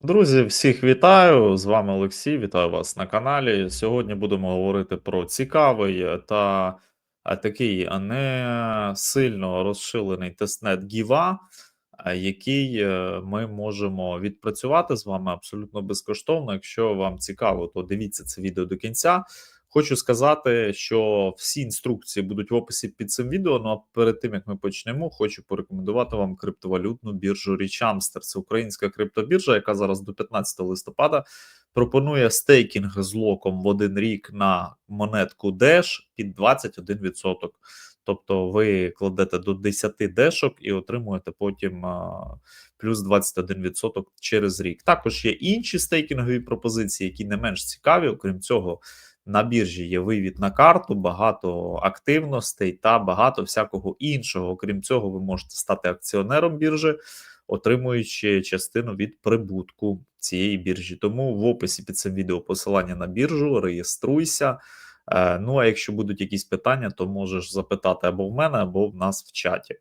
Друзі, всіх вітаю! З вами Олексій. Вітаю вас на каналі. Сьогодні будемо говорити про цікавий та такий не сильно розшилений тестнет Гіва, який е, ми можемо відпрацювати з вами абсолютно безкоштовно. Якщо вам цікаво, то дивіться це відео до кінця. Хочу сказати, що всі інструкції будуть в описі під цим відео. Ну а перед тим як ми почнемо, хочу порекомендувати вам криптовалютну біржу Річамстер. Це українська криптобіржа, яка зараз до 15 листопада пропонує стейкінг з локом в один рік на монетку Dash під 21%. Тобто ви кладете до 10 дешок і отримуєте потім а, плюс 21% через рік. Також є інші стейкінгові пропозиції, які не менш цікаві. Окрім цього, на біржі є вивід на карту, багато активностей та багато всякого іншого. Окрім цього, ви можете стати акціонером біржі, отримуючи частину від прибутку цієї біржі. Тому в описі під цим відео посилання на біржу, реєструйся. Е, ну, а якщо будуть якісь питання, то можеш запитати або в мене, або в нас в чаті.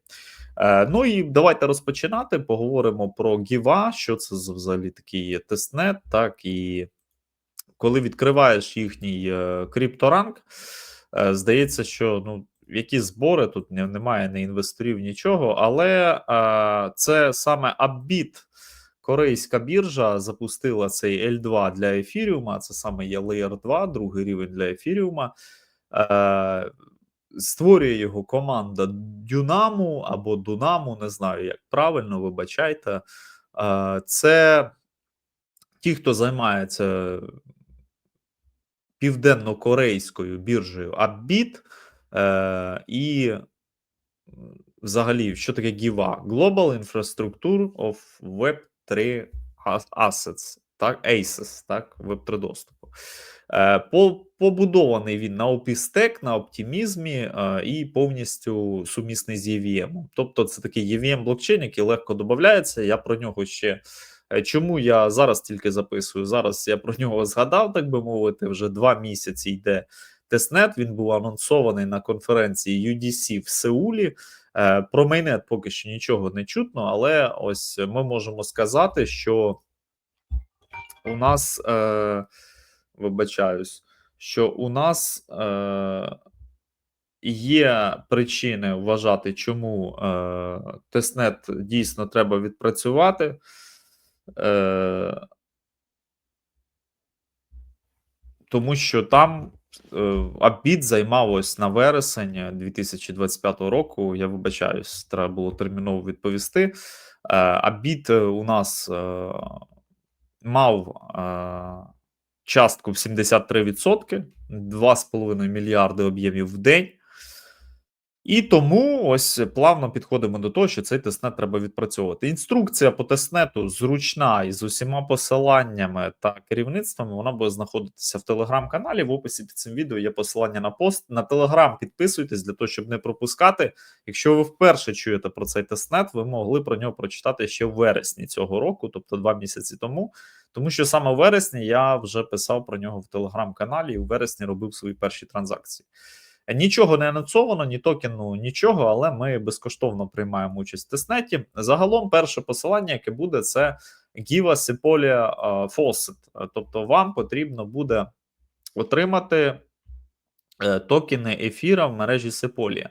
Е, ну і давайте розпочинати. Поговоримо про Гіва, що це взагалі такий тестнет, так і коли відкриваєш їхній е, крипторанк, е, здається, що ну. Які збори тут немає ні інвесторів, нічого, але а, це саме Upbit, корейська біржа, запустила цей L2 для ефіріума. Це саме є Layer 2, другий рівень для ефіріума. Е, Створює його команда Дюнаму або Дунаму, не знаю, як правильно, вибачайте. Е, Це ті, хто займається південно-корейською біржею Upbit, е, і взагалі, що таке GIVA? Global Infrastructure of Web 3 Assets, так, ACES, так, Web 3 доступу. Е, побудований він на OP-Stack, на оптимізмі е, і повністю сумісний з EVM. Тобто, це такий EVM блокчейн, який легко додається. Я про нього ще чому я зараз тільки записую? Зараз я про нього згадав, так би мовити, вже два місяці йде тестнет. Він був анонсований на конференції UDC в Сеулі. Е, про майнет поки що нічого не чутно, але ось ми можемо сказати, що у нас е, вибачаюсь, що у нас е, є причини вважати, чому е, тестнет дійсно треба відпрацювати. Е, Тому що там е, Абіт займав ось на вересень 2025 року. Я вибачаюсь, треба було терміново відповісти. Е, Абіт у нас е, мав е, частку в 73%, 2,5 мільярди об'ємів в день. І тому ось плавно підходимо до того, що цей тестнет треба відпрацьовувати. Інструкція по тестнету зручна і з усіма посиланнями та керівництвами вона буде знаходитися в телеграм-каналі. В описі під цим відео є посилання на пост. На телеграм підписуйтесь для того, щоб не пропускати. Якщо ви вперше чуєте про цей тестнет, ви могли про нього прочитати ще в вересні цього року, тобто два місяці тому. Тому що саме в вересні я вже писав про нього в телеграм-каналі і в вересні робив свої перші транзакції. Нічого не анонсовано, ні токену, нічого, але ми безкоштовно приймаємо участь в тестнеті. Загалом, перше посилання, яке буде, це Giva Sepolia Faucet. Тобто, вам потрібно буде отримати е, токени ефіра в мережі Sepolia.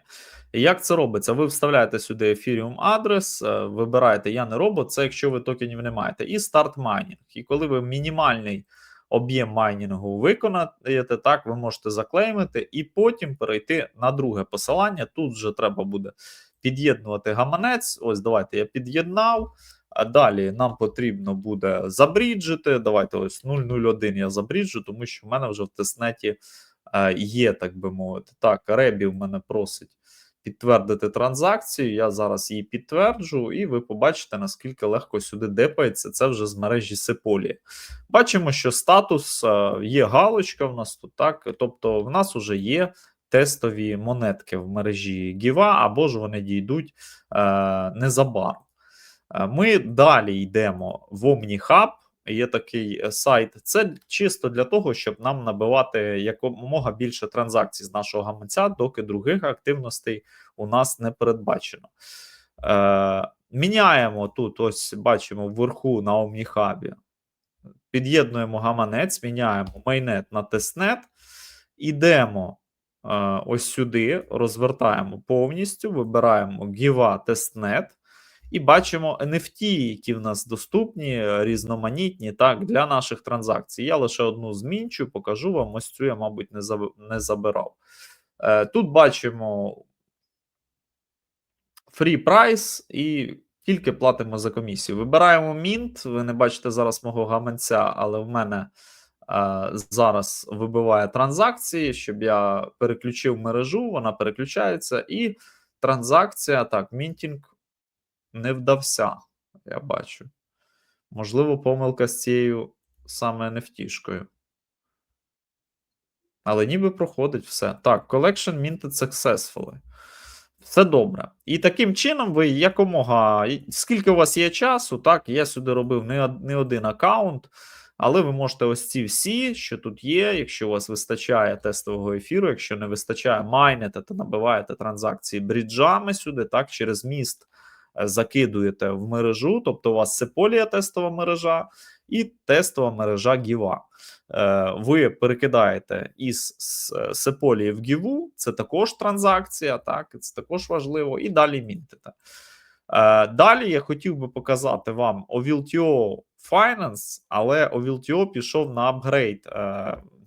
Як це робиться? Ви вставляєте сюди ефіріум адрес, е, вибираєте Я не робот, це якщо ви токенів не маєте, і старт майнінг. І коли ви мінімальний об'єм майнінгу виконаєте, так, ви можете заклеймити і потім перейти на друге посилання. Тут вже треба буде під'єднувати гаманець. Ось давайте я під'єднав. А далі нам потрібно буде забріджити. Давайте ось 001 я забріджу, тому що в мене вже в тестнеті е, є, так би мовити. Так, Ребі в мене просить підтвердити транзакцію. Я зараз її підтверджу, і ви побачите, наскільки легко сюди депається. Це вже з мережі Сеполі. Бачимо, що статус е, є галочка в нас тут, так? Тобто, в нас вже є. Тестові монетки в мережі Гіва, або ж вони дійдуть е, незабаром. Е, ми далі йдемо в OmniHub є такий е, сайт. Це чисто для того, щоб нам набивати якомога більше транзакцій з нашого гаманця, доки других активностей у нас не передбачено. Е, Міняємо тут, ось бачимо вверху на Омніхабі під'єднуємо гаманець, міняємо майнет на тестнет, ідемо е, ось сюди, розвертаємо повністю, вибираємо Giva тестнет. І бачимо NFT, які в нас доступні, різноманітні так, для наших транзакцій. Я лише одну змінчу, покажу вам. Ось цю я, мабуть, не, не забирав. Е, Тут бачимо free price і тільки платимо за комісію. Вибираємо Mint. Ви не бачите зараз мого гаманця, але в мене е, зараз вибиває транзакції, щоб я переключив мережу, вона переключається, і транзакція так, мінтінг не вдався, я бачу. Можливо, помилка з цією саме NFT-шкою. Але ніби проходить все. Так, collection minted successfully. Все добре. І таким чином, ви якомога. Скільки у вас є часу, так, я сюди робив не, один аккаунт, але ви можете ось ці всі, що тут є, якщо у вас вистачає тестового ефіру, якщо не вистачає, майнете та набиваєте транзакції бріджами сюди, так, через міст закидуєте в мережу, тобто у вас Sepolia тестова мережа і тестова мережа Giva. Е, Ви перекидаєте із Sepolia в Givu, це також транзакція, так, це також важливо, і далі мінтите. Е, Далі я хотів би показати вам OVLTO Finance, але OVLTO пішов на апгрейд.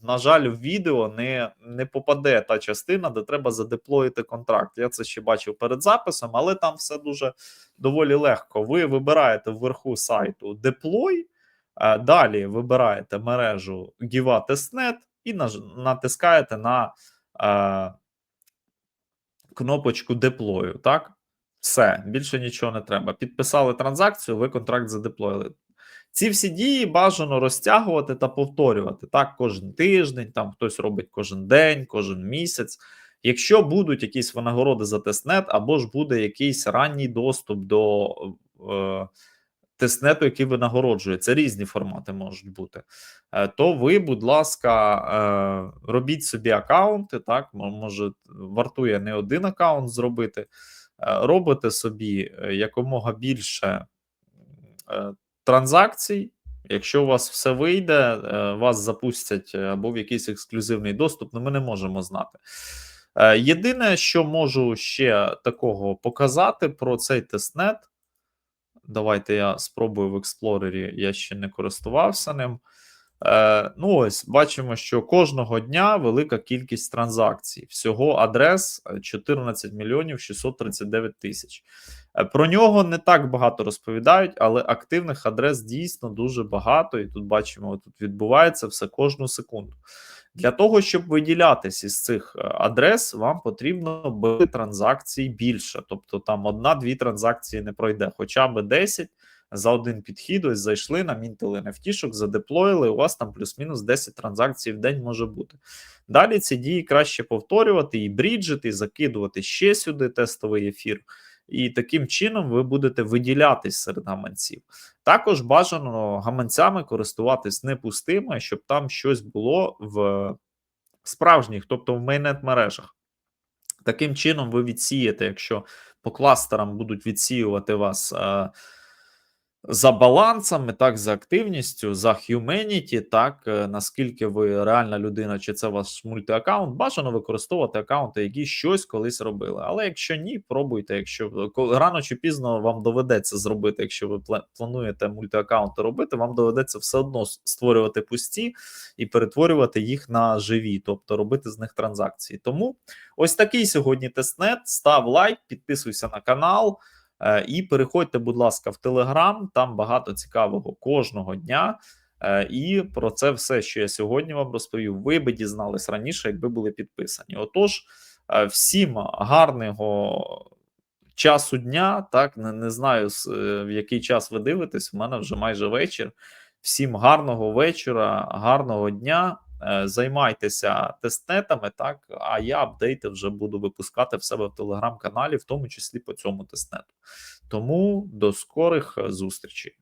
На жаль, в відео не, не попаде та частина, де треба задеплоїти контракт. Я це ще бачив перед записом, але там все дуже доволі легко. Ви вибираєте вверху сайту Deploy, е, далі вибираєте мережу Giva Testnet і натискаєте на е, кнопочку деплою. Так, все, більше нічого не треба. Підписали транзакцію, ви контракт задеплоїли. Ці всі дії бажано розтягувати та повторювати так кожен тиждень, там хтось робить кожен день, кожен місяць. Якщо будуть якісь винагороди за тестнет, або ж буде якийсь ранній доступ до е, тестнету, який винагороджує, це різні формати можуть бути. Е, то ви, будь ласка, е, робіть собі аккаунти. Так, може, вартує не один аккаунт зробити. Е, Робите собі е, якомога більше е, транзакцій. Якщо у вас все вийде, е, вас запустять е, або в якийсь ексклюзивний доступ, ну ми не можемо знати. Е, Єдине, що можу ще такого показати про цей тестнет. Давайте я спробую в експлорері, я ще не користувався ним. Е, ну ось, бачимо, що кожного дня велика кількість транзакцій. Всього адрес е, 14 мільйонів 639 тисяч. Е, Про нього не так багато розповідають, але активних адрес дійсно дуже багато. І тут бачимо, тут відбувається все кожну секунду. Для того, щоб виділятись із цих е, адрес, вам потрібно бити транзакцій більше. Тобто там одна-дві транзакції не пройде, хоча б 10 за один підхід. Ось зайшли, намінтили NFT-шок, задеплоїли. У вас там плюс-мінус 10 транзакцій в день може бути. Далі ці дії краще повторювати і бріджити, і закидувати ще сюди тестовий ефір. І таким чином ви будете виділятись серед гаманців. Також бажано гаманцями користуватись не пустими, щоб там щось було в справжніх, тобто в мейнет мережах. Таким чином, ви відсієте, якщо по кластерам будуть відсіювати вас е, за балансами, так, за активністю, за humanity, так, е, наскільки ви реальна людина, чи це ваш мультиаккаунт, бажано використовувати аккаунти, які щось колись робили. Але якщо ні, пробуйте. Якщо ко- рано чи пізно вам доведеться зробити, якщо ви плануєте мультиаккаунти робити, вам доведеться все одно створювати пусті і перетворювати їх на живі, тобто робити з них транзакції. Тому ось такий сьогодні тестнет. Став лайк, підписуйся на канал. Е, І переходьте, будь ласка, в Телеграм, там багато цікавого кожного дня. Е, І про це все, що я сьогодні вам розповів, ви би дізнались раніше, якби були підписані. Отож, е, всім гарного часу дня. Так, не, не знаю, в який час ви дивитесь. У мене вже майже вечір. Всім гарного вечора, гарного дня. Е, Займайтеся тестнетами, так а я апдейти вже буду випускати в себе в телеграм-каналі, в тому числі по цьому тестнету. Тому до скорих е, зустрічей.